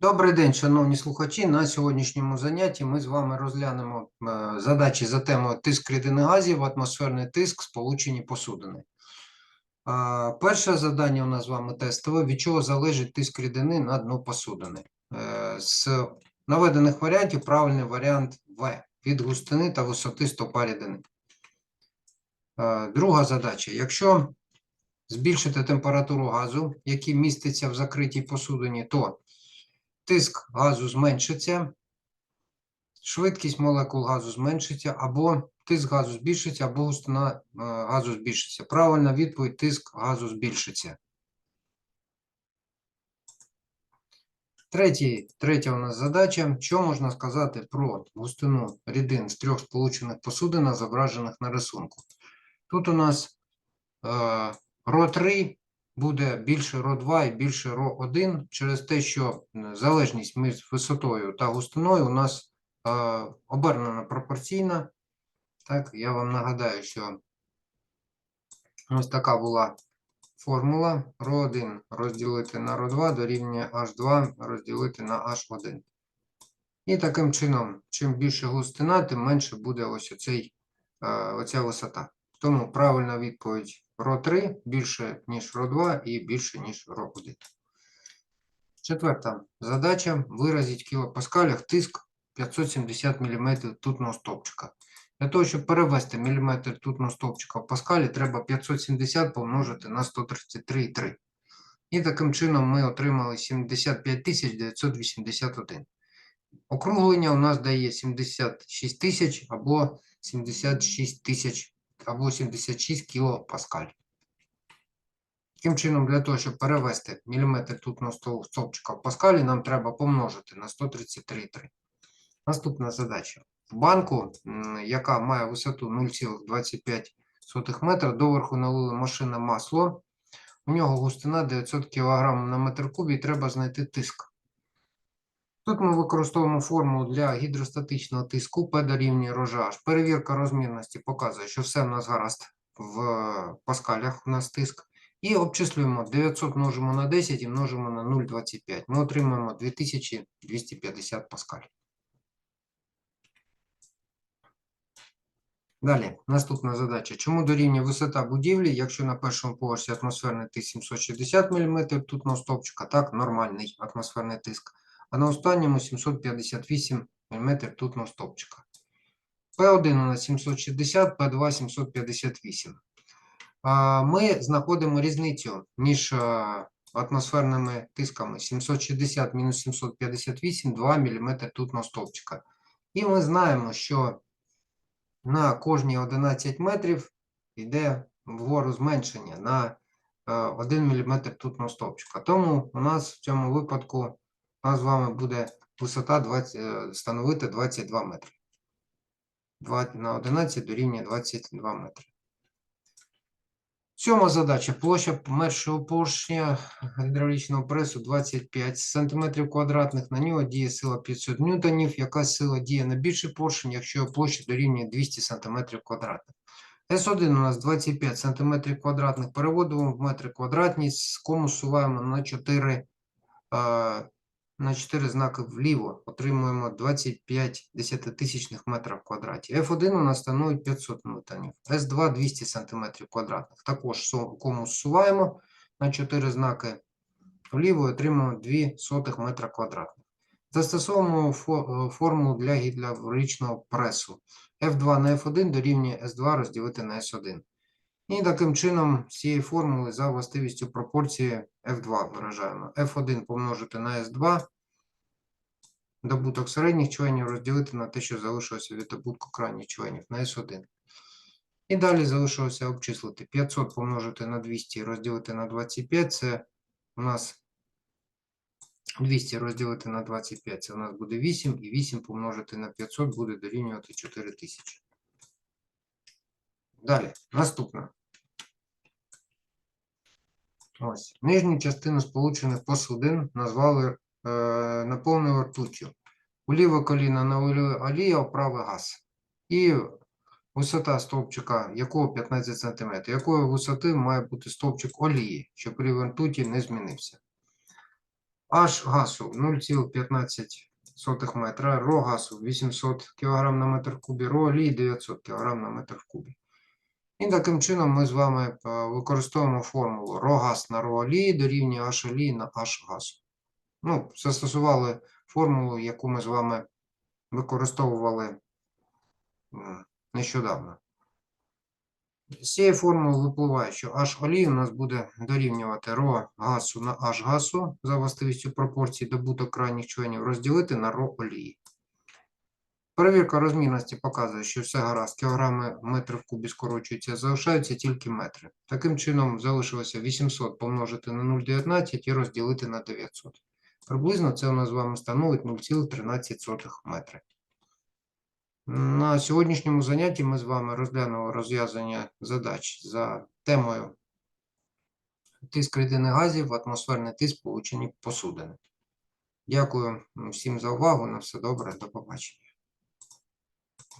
Добрий день, шановні слухачі. На сьогоднішньому занятті ми з вами розглянемо е, задачі за темою тиск рідини газів, атмосферний тиск, сполучені посудини. Перше завдання у нас з вами тестове. Від чого залежить тиск рідини на дно посудини? Е, З наведених варіантів правильний варіант В від густини та висоти стопа рідини. Е, Друга задача. Якщо збільшити температуру газу, який міститься в закритій посудині, то тиск газу зменшиться, швидкість молекул газу зменшиться, або тиск газу збільшиться, або густина е, газу збільшиться. Правильна відповідь тиск газу збільшиться. Третій, третя у нас задача. Що можна сказати про густину рідин з трьох сполучених посудин, зображених на рисунку? Тут у нас е, РО3 буде більше РО2 і більше РО1 через те, що залежність між висотою та густиною у нас е, обернена пропорційна. Так, я вам нагадаю, що ось така була формула РО1 розділити на РО2 дорівнює H2 розділити на H1. І таким чином, чим більше густина, тим менше буде ось оцей, е, оця висота. Тому правильна відповідь РО3 більше, ніж РО2 і більше, ніж РО1. Четверта задача. Виразіть в кілопаскалях тиск 570 мм тутного стовпчика. Для того, щоб перевести міліметр тутного стовпчика в паскалі, треба 570 помножити на 133,3. І таким чином ми отримали 75 981. Округлення у нас дає 76 тисяч або 76 тисяч або 76 кілопаскаль. Таким чином, для того, щоб перевести міліметр тутного стов- стовпчика в паскалі, нам треба помножити на 133,3. Наступна задача. В банку, яка має висоту 0,25 метра, доверху налили машина масло. У нього густина 900 кг на метр куб і треба знайти тиск. Тут ми використовуємо формулу для гідростатичного тиску P дорівнює рожаж. Перевірка розмірності показує, що все в нас гаразд в паскалях у нас тиск. І обчислюємо 900 множимо на 10 і множимо на 0,25. Ми отримаємо 2250 паскаль. Далі, наступна задача. Чому дорівнює висота будівлі, якщо на першому поверсі атмосферний тиск 760 мм тутного стовпчика, так, нормальний атмосферний тиск, а на останньому 758 мм тутного стовпчика. P1 у нас 760, P2 758. Ми знаходимо різницю між атмосферними тисками 760 мінус 758, 2 мм тутного стовпчика. І ми знаємо, що на кожні 11 метрів йде вгору зменшення на е, 1 мм тутного стовпчика. Тому у нас в цьому випадку у нас з вами буде висота 20, е, становити 22 метри. 2 на 11 дорівнює 22 метри. Сьома задача. Площа першого поршня гідравлічного пресу 25 см квадратних. На нього діє сила 500 ньютонів. Яка сила діє на більший поршень, якщо площа дорівнює 200 см квадратних? С1 у нас 25 см квадратних. Переводимо в метри квадратні, з кому суваємо на 4, е, на 4 знаки вліво. Отримуємо 25 десятитисячних метрів квадраті. F1 у нас становить 500 ньютонів. С2 200 см квадратних. Також су- кому суваємо на 4 знаки вліво отримуємо 2 сотих метра квадратних. Застосовуємо е, формулу для гідравлічного пресу. F2 на F1 дорівнює S2 розділити на S1. І таким чином з цієї формули за властивістю пропорції F2 виражаємо. F1 помножити на S2, добуток середніх членів розділити на те, що залишилося від добутку крайніх членів на S1. І далі залишилося обчислити 500 помножити на 200 розділити на 25, це у нас 200 розділити на 25, це у нас буде 8, і 8 помножити на 500 буде дорівнювати 4000. Далі, наступне. Ось. Нижню частину сполучених посудин назвали е, наповнили ртуттю. У ліве коліно налили олія, у праве газ. І висота стовпчика якого 15 см. Якої висоти має бути стовпчик олії, щоб рівень ртуті не змінився. H газу 0,15 метра, ро газу 800 кг на метр кубі, ро олії 900 кг на метр кубі. І таким чином ми з вами е, використовуємо формулу ро газ на ро олії дорівнює H олії на H газу. Ну, застосували формулу, яку ми з вами використовували нещодавно. З цієї формули випливає, що H олії у нас буде дорівнювати ро газу на H газу за властивістю пропорції добуток крайніх членів розділити на ро олії. Перевірка розмірності показує, що все гаразд, кілограми метри в кубі скорочуються, залишаються тільки метри. Таким чином, залишилося 800 помножити на 0,19 і розділити на 900. Приблизно це у нас з вами становить 0,13 метри. На сьогоднішньому занятті ми з вами розглянули розв'язання задач за темою тиск рідини газів, атмосферний тиск получені посудини. Дякую всім за увагу. На все добре. До побачення.